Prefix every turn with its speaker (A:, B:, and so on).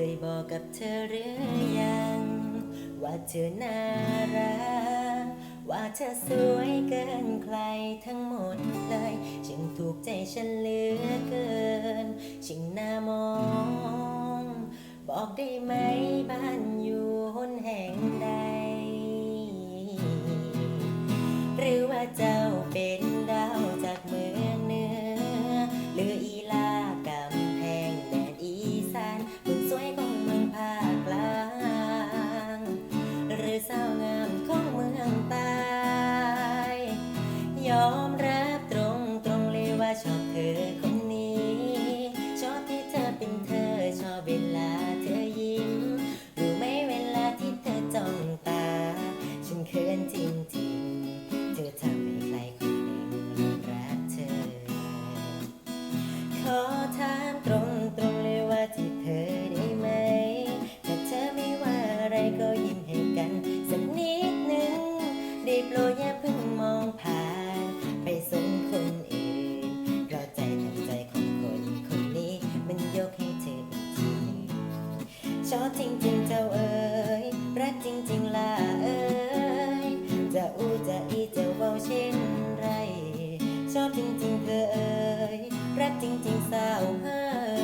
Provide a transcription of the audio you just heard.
A: คยบอกกับเธอหรือยัง ว่าเธอน่ารัก ว่าเธอสวยเกินใครทั้งหมดเลยจึงถูกใจฉันเหลือเกินช่างน่ามอง บอกได้ไหมบ้าน ชอบจริงๆเจ้าเอ๋ยรักจริงๆล่ะเอ๋ยจะอู้จะอีจะเว่าเช่นไร ชอบจริงๆเธอเอ๋ยรักจริงๆสาวเฮ้ย